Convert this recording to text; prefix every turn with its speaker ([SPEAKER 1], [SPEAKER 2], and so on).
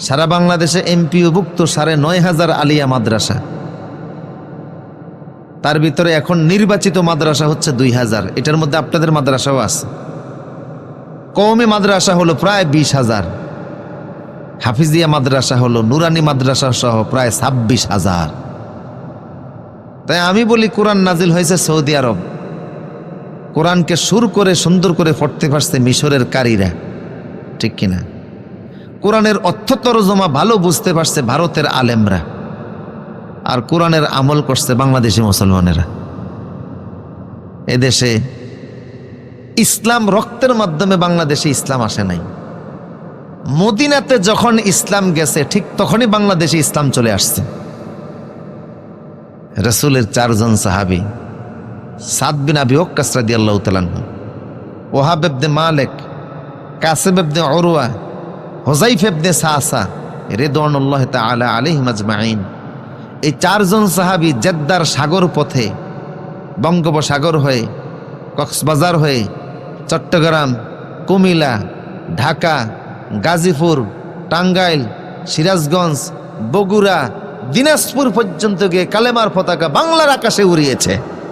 [SPEAKER 1] সারা বাংলাদেশে এমপিওভুক্ত সাড়ে নয় হাজার আলিয়া মাদ্রাসা। তার ভিতরে এখন নির্বাচিত মাদ্রাসা হচ্ছে দুই হাজার। এটার মধ্যে আপনাদের মাদ্রাসাও আছে। কওমি মাদ্রাসা হলো প্রায় বিশ হাজার। হাফিজিয়া মাদ্রাসা হলো নুরানি মাদ্রাসা সহ প্রায় ছাব্বিশ হাজার। তাই আমি বলি কোরআন নাজিল হয়েছে সৌদি আরব। কোরআনকে সুর করে সুন্দর করে পড়তে পারছে মিশরের কারীরা। ঠিক কিনা? কোরআনের অর্থ তরজমা ভালো বুঝতে পারছে ভারতের আলেমরা। আর কোরআনের আমল করছে বাংলাদেশি মুসলমানেরা। এদেশে ইসলাম রক্তের মাধ্যমে বাংলাদেশে ইসলাম আসে নাই। মদিনাতে যখন ইসলাম গেছে, ঠিক তখনই বাংলাদেশে ইসলাম চলে আসছে। রসুলের চারজন সাহাবি, সাদ বিন আবি ওক্কাস রাদিয়াল্লাহু তাআলা ওহাবেবদে মালেক কাসেবেবদে ইবনে উরওয়া হুজাইফ ইবনে সাসা রিদওয়ানুল্লাহ তাআলা আলাইহিম আজমাইন এই চারজন সাহাবি জেদ্দার সাগর পথে, বঙ্গোপসাগর হয়ে, কক্সবাজার হয়ে, চট্টগ্রাম কুমিলা ঢাকা, গাজীপুর, টাঙ্গাইল, সিরাজগঞ্জ, বগুড়া, দিনাজপুর পর্যন্ত গিয়ে কালেমার পতাকা বাংলার আকাশে উড়িয়েছে।